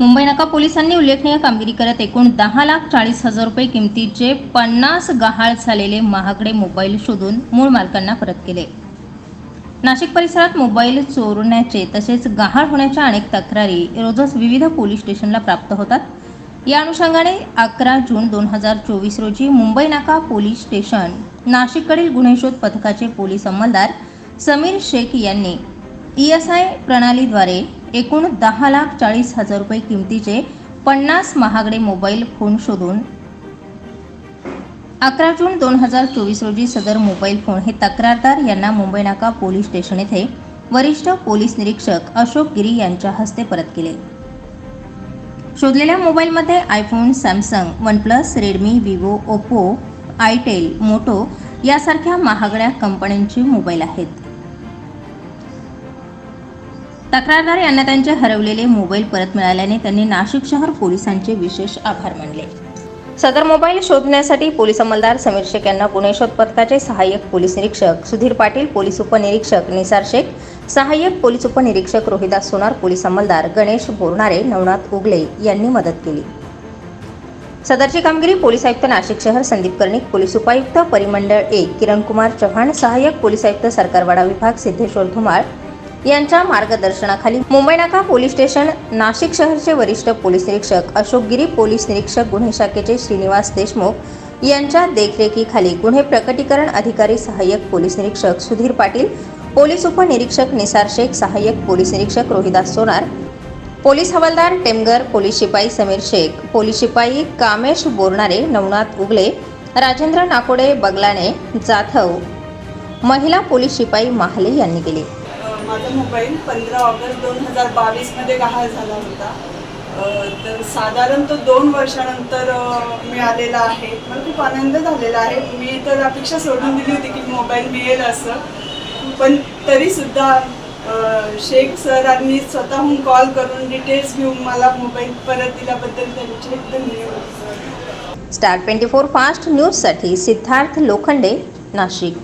मुंबई नाका पोलिसांनी उल्लेखनीय कामगिरी करत एकूण दहा लाख चाळीस हजार रुपये किमतीचे पन्नास गहाळ झालेले महागडे मोबाईल शोधून मूळ मालकांना परत केले. नाशिक परिसरात मोबाईल चोरण्याचे तसेच गहाळ होण्याच्या अनेक तक्रारी रोजच विविध पोलीस स्टेशनला प्राप्त होतात. या अनुषंगाने अकरा जून दोन हजार चोवीस रोजी मुंबई नाका पोलीस स्टेशन नाशिककडील गुन्हे शोध पथकाचे पोलीस अंमलदार समीर शेख यांनी ई एस आय प्रणालीद्वारे एकूण दहा लाख चाळीस हजार रुपये किमतीचे पन्नास महागडे मोबाईल फोन शोधून अकरा जून दोन हजार चोवीस रोजी सदर मोबाईल फोन हे तक्रारदार यांना मुंबई नाका पोलीस स्टेशन येथे वरिष्ठ पोलीस निरीक्षक अशोक गिरी यांच्या हस्ते परत केले. शोधलेल्या मोबाईलमध्ये iPhone Samsung OnePlus Redmi Vivo Oppo itel Moto यासारख्या महागड्या कंपन्यांची मोबाईल आहेत. तक्रारदार यांना त्यांचे हरवलेले मोबाईल परत मिळाल्याने त्यांनी नाशिक शहर पोलिसांचे विशेष आभार मानले. सदर मोबाईल शोधण्यासाठी पोलीस अंमलदार समीर शेख यांना गुन्हे शोध पथकाचे सहाय्यक पोलीस निरीक्षक सुधीर पाटील पोलीस उपनिरीक्षक निसार शेख सहाय्यक पोलीस उपनिरीक्षक रोहिदास सोनार पोलीस अंमलदार गणेश बोरणारे नवनाथ उगले यांनी मदत केली. सदरची कामगिरी पोलीस आयुक्त नाशिक शहर संदीप कर्णिक पोलीस उपायुक्त परिमंडळ एक किरणकुमार चव्हाण सहाय्यक पोलीस आयुक्त सरकारवाडा विभाग सिद्धेश्वर धुमाळ यांच्या मार्गदर्शनाखाली मुंबई नाका पोलीस स्टेशन नाशिक शहरचे वरिष्ठ पोलीस निरीक्षक अशोक गिरी पोलीस निरीक्षक गुन्हे शाखेचे श्रीनिवास देशमुख यांच्या देखरेखीखाली गुन्हे प्रकटीकरण अधिकारी सहाय्यक पोलीस निरीक्षक सुधीर पाटील पोलीस उपनिरीक्षक निसार शेख सहाय्यक पोलीस निरीक्षक रोहिदास सोनार पोलीस हवालदार टेमगर पोलीस शिपाई समीर शेख पोलीस शिपाई कामेश बोरणारे नवनाथ उगले राजेंद्र नाकोडे बगलाने जाधव महिला पोलीस शिपाई महाले यांनी केली. माझा मोबाईल पंधरा ऑगस्ट दोन हजार बावीसमध्ये गहाळ झाला होता. तर साधारण तो दोन वर्षानंतर मिळालेला आहे. मला खूप आनंद झालेला आहे. मी तर अपेक्षा सोडून दिली होती की मोबाईल मिळेल असं. पण तरीसुद्धा शेख सरांनी स्वतःहून कॉल करून डिटेल्स घेऊन मला मोबाईल परत दिल्याबद्दल त्यांचे धन्यवाद. स्टार ट्वेंटी फोर फास्ट न्यूजसाठी सिद्धार्थ लोखंडे नाशिक.